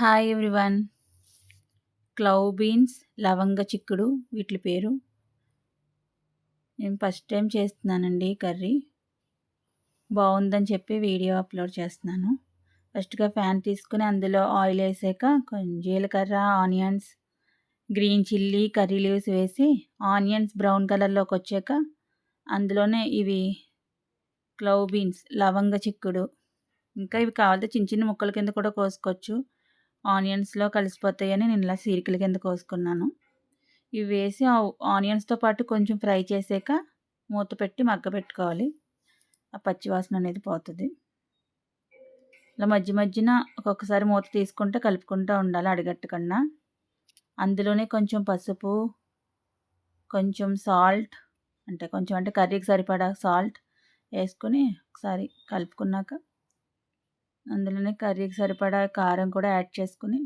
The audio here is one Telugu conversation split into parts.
హాయ్ ఎవ్రీవన్ క్లౌ బీన్స్ లవంగ చిక్కుడు వీటి పేరు. నేను ఫస్ట్ టైం చేస్తున్నానండి కర్రీ. బాగుందని చెప్పి వీడియో అప్లోడ్ చేస్తున్నాను. ఫస్ట్గా ఫ్యాన్ తీసుకుని అందులో ఆయిల్ వేసాక కొంచెం జీలకర్ర onions green chilli curry leaves వేసి ఆనియన్స్ బ్రౌన్ కలర్లోకి వచ్చాక అందులోనే ఇవి క్లౌ బీన్స్ లవంగ చిక్కుడు. ఇంకా ఇవి కావాలంటే చిన్న చిన్న ముక్కల కింద కూడా కోసుకోవచ్చు. ఆనియన్స్లో కలిసిపోతాయని నేను ఇలా సీరికల కింద కోసుకున్నాను. ఇవి వేసి ఆనియన్స్తో పాటు కొంచెం ఫ్రై చేసాక మూత పెట్టి మగ్గ పెట్టుకోవాలి. ఆ పచ్చివాసన అనేది పోతుంది. ఇలా మధ్య మధ్యన ఒక్కొక్కసారి మూత తీసుకుంటే కలుపుకుంటూ ఉండాలి అడగట్టకుండా అందులోనే కొంచెం పసుపు కొంచెం సాల్ట్ అంటే కొంచెం అంటే కర్రీకి సరిపడా సాల్ట్ వేసుకొని ఒకసారి కలుపుకున్నాక అందులోనే కర్రీకి సరిపడా కారం కూడా యాడ్ చేసుకుని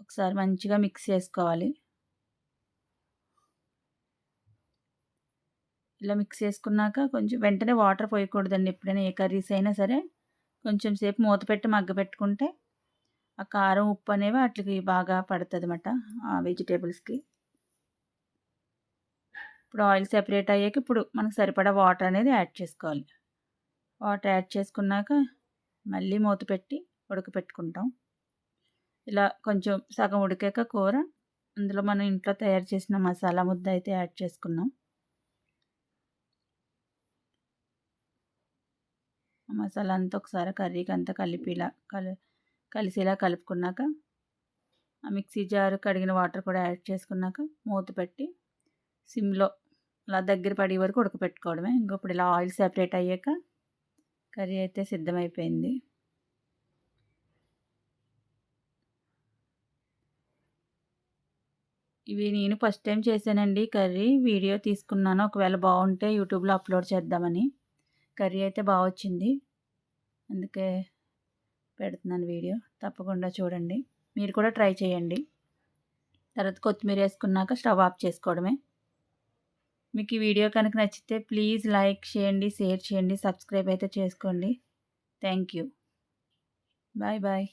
ఒకసారి మంచిగా మిక్స్ చేసుకోవాలి. ఇలా మిక్స్ చేసుకున్నాక కొంచెం వెంటనే వాటర్ పోయకూడదండి ఎప్పుడైనా ఏ కర్రీస్ అయినా సరే. కొంచెం సేపు మూత పెట్టి మగ్గ పెట్టుకుంటే ఆ కారం ఉప్పు అనేవి వాటికి బాగా పడుతుంది అన్నమాట ఆ వెజిటేబుల్స్కి. ఇప్పుడు ఆయిల్ సెపరేట్ అయ్యాక ఇప్పుడు మనకు సరిపడా వాటర్ అనేది యాడ్ చేసుకోవాలి. వాటర్ యాడ్ చేసుకున్నాక మళ్ళీ మూత పెట్టి ఉడకపెట్టుకుంటాం. ఇలా కొంచెం సగం ఉడికాక కూర అందులో మనం ఇంట్లో తయారు చేసిన మసాలా ముద్ద అయితే యాడ్ చేసుకున్నాం. మసాలా అంతా ఒకసారి కర్రీకి అంతా కలిపిలా కలి కలిసేలా కలుపుకున్నాక ఆ మిక్సీ జారు కడిగిన వాటర్ కూడా యాడ్ చేసుకున్నాక మూత పెట్టి సిమ్లో అలా దగ్గర పడే వరకు ఉడకపెట్టుకోవడమే. ఇంకొప్పుడు ఇలా ఆయిల్ సెపరేట్ అయ్యాక కర్రీ అయితే సిద్ధమైపోయింది. ఇవి నేను ఫస్ట్ టైం చేశానండి కర్రీ. వీడియో తీసుకున్నాను. ఒకవేళ బాగుంటే యూట్యూబ్లో అప్లోడ్ చేద్దామని. కర్రీ అయితే బాగా వచ్చింది. అందుకే పెడుతున్నాను వీడియో. తప్పకుండా చూడండి. మీరు కూడా ట్రై చేయండి. తర్వాత కొత్తిమీర వేసుకున్నాక స్టవ్ ఆఫ్ చేసుకోవడమే. మీకు ఈ వీడియో కనుక నచ్చితే ప్లీజ్ లైక్ చేయండి షేర్ చేయండి సబ్స్క్రైబ్ అయితే చేసుకోండి. Thank you. Bye bye.